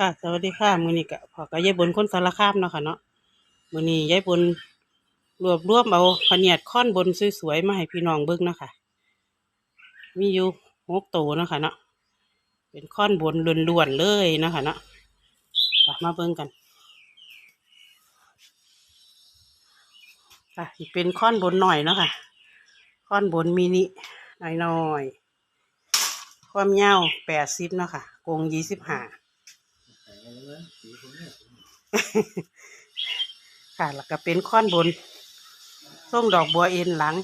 ค่ะสวัสดีค่ะมือนี้ก็พอกับยายบนคนสารคามเนาะค่ะเนาะมือนี้ยายบนรวบรวมเอาพเนียดค้อนบนสวยๆมาให้พี่น้องเบิ่งเนาะค่ะ มีอยู่หกตัวเนาะค่ะเนาะเป็นค้อนบนล้วนๆเลยเนาะค่ะเนาะมาเบิ่งกันค่ะเป็นค้อนบนหน่อยเนาะค่ะค้อนบนมินิน้อยๆความยาวแปดสิบเนาะค่ะกงยี่สิบห้า ค่ะแล้วก็เป็นค้อนบนส้มดอกบัวเอ็นหลัง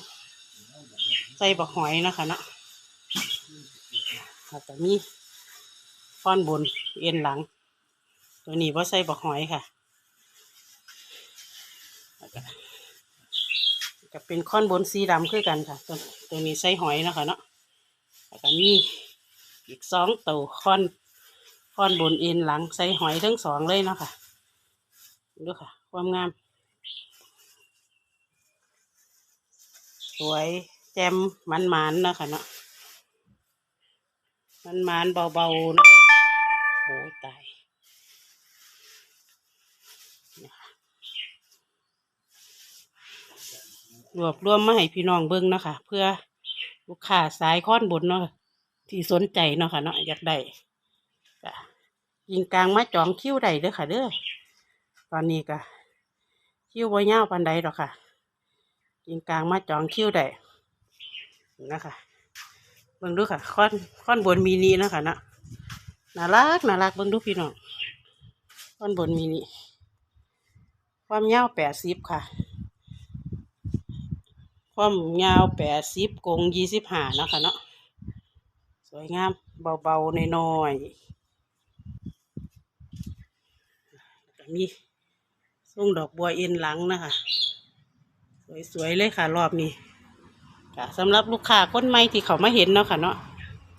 ใส่บักหอยนะคะเนาะแล้วก็มีค้อนบนเอ็นหลัง ตัวนี้ว่าใส่บักหอยค่ะแล้วก็ก็เป็นค้อนบนสีดำคือกันค่ะ ตัวตัวนี้ใส่หอยนะคะเนาะแล้วก็มีอีกสองตัวค้อน ค้อนบนเอ็นหลังใส่หอยทั้งสองเลยเนาะค่ะดูค่ะ ความงาม สวยแจ่มมันมันเนาะค่ะเนาะมันมันเบาๆเนาะโอ้ตายรวบรวมมาให้พี่น้องเบิ่งเนาะคะเพื่อลูกค้าสายค้อนบนเนาะที่สนใจเนาะค่ะเนาะอยากได้ ยิงกลางมาจองคิ้วได้เด้อค่ะ เด้อตอนนี้ก็คิ้วบ่ยาวปานใดดอกค่ะกินกลางมาจองคิ้วได้นะคะเบิ่งดูค่ะค่อนค่อนบนมินินะคะเนาะน่ารักน่ารักเบิ่งดูพี่น้องค่อนบนมินิความยาวแปดสิบค่ะ ความยาวแปดสิบกงยี่สิบห้านะค่ะเนาะสวยงามเบาๆน้อยๆแล้ว ก็มีส่งดอกบัวเอ็นหลังนะคะ สวยๆเลยค่ะ รอบนี้ค่ะสำหรับลูกค้าคนใหม่ที่เขามาเห็นเนาะค่ะเนาะ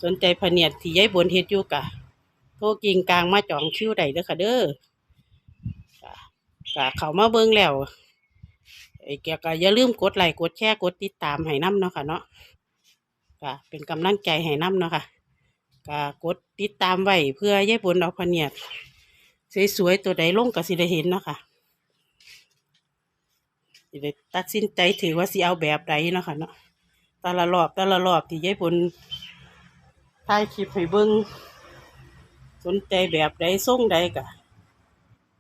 สนใจพะเนียดที่ย้ายบนเฮ็ดอยู่กะโทรกิ่งกลางมาจองคิวได้เด้อค่ะ เด้อค่ะค่ะเขามาเบิ่งแล้วไอ้แกก็อย่าลืมกดไลค์กดแชร์กดติดตามให้น้ำเนาะค่ะเนาะค่ะเป็นกำลังใจให้น้ำเนาะค่ะก็กดติดตามไว้เพื่อย้ายบนเอาพะเนียด สวยๆตัวใดลงก็สิได้เห็นเนาะค่ะสิได้ตัดสินใจถือว่าสิเอาแบบใดเนาะค่ะเนาะแต่ละรอบแต่ละรอบที่ยายผลถ่ายคลิปให้เบิ่งสนใจแบบใดส่งใดกะ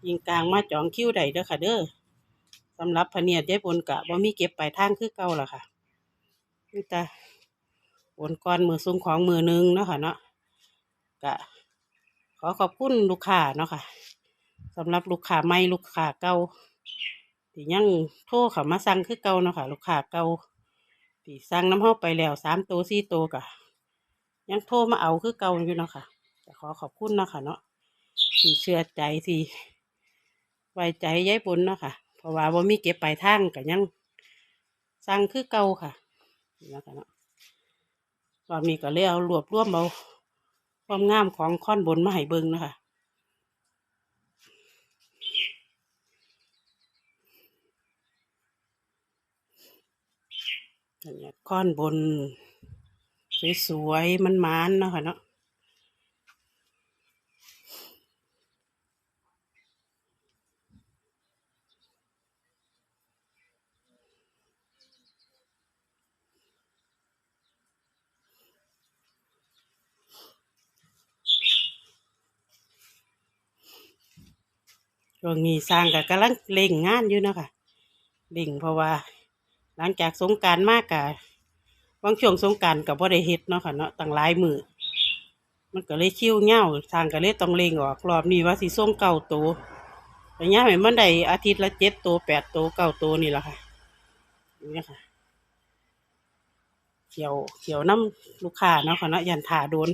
ยิงกลางมาจองคิวใดเด้อค่ะ เด้อสำหรับพเนียดยายผลกะบ่มีเก็บปลายทางคือเก่าล่ะค่ะนี่แต่โอนก่อนมือส่งของมือหนึงเนาะค่ะเนาะกะขอขอบคุณลูกค้าเนาะค่ะ สำหรับลูกค้าใหม่ลูกค้าเก่าที่ยังโทรเขามาสั่งคือเก่าเนาะค่ะ ลูกค้าเก่าที่สั่งน้ำเฮาไปแล้วสามตัวสี่ตัวกะยังโทรมาเอาคือเก่าอยู่เนาะค่ะแต่ขอขอบคุณเนาะค่ะเนาะที่เชื่อใจที่ไว้ใจย้ายบนเนาะค่ะ เพราะว่าบ่มีเก็บปลายทางก็ยังสั่งคือเก่าค่ะนี่เนาะค่ะเนาะรอบนี้ก็เลยเอารวบรวมเอาความงามของค้อนบนมาให้เบิ่งนะคะ นเนี้ยก้อนบน สวยๆมันมันเนาะค่ะเนาะช่วงนี้สร้างกับกำลังเร่งงานอยู่เนาะค่ะเร่งเพราะว่า หลังจากสงการมากกะบางช่วงสงการกับพ่ได้เฮ็ดเนาะค่ะเนาะตั้งหลายมือมันก็เลยคิวเง่าทางก็เลยต้องเร่งออกรอบนี้ว่าสิส่งเก่าตัวแต่เนี้ยให้มันได้อาทิตย์ละเจ็ดตัวแปดตัวเก้าตัวนี่แหละค่ะนี่ค่ะเขียวเขียวน้ำลูกค้าเนาะค่ะเนาะยันถาโดน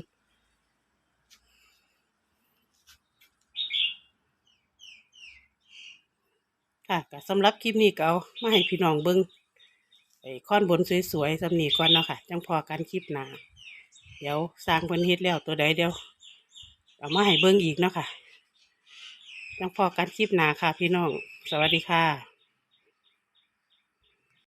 ค่ะสำหรับคลิปนี้ก็เอามาให้พี่น้องเบิ่ง ไอ้ค้อนบนสวยๆสำนีก่อนเนาะค่ะ จังพอการคลิปหนาเดี๋ยวสร้างเพิ่นเฮ็ดแล้วตัวใดเดี๋ยวเอามาให้เบิ่งอีกเนาะค่ะจังพอการคลิปหนาค่ะ พี่น้อง สวัสดีค่ะ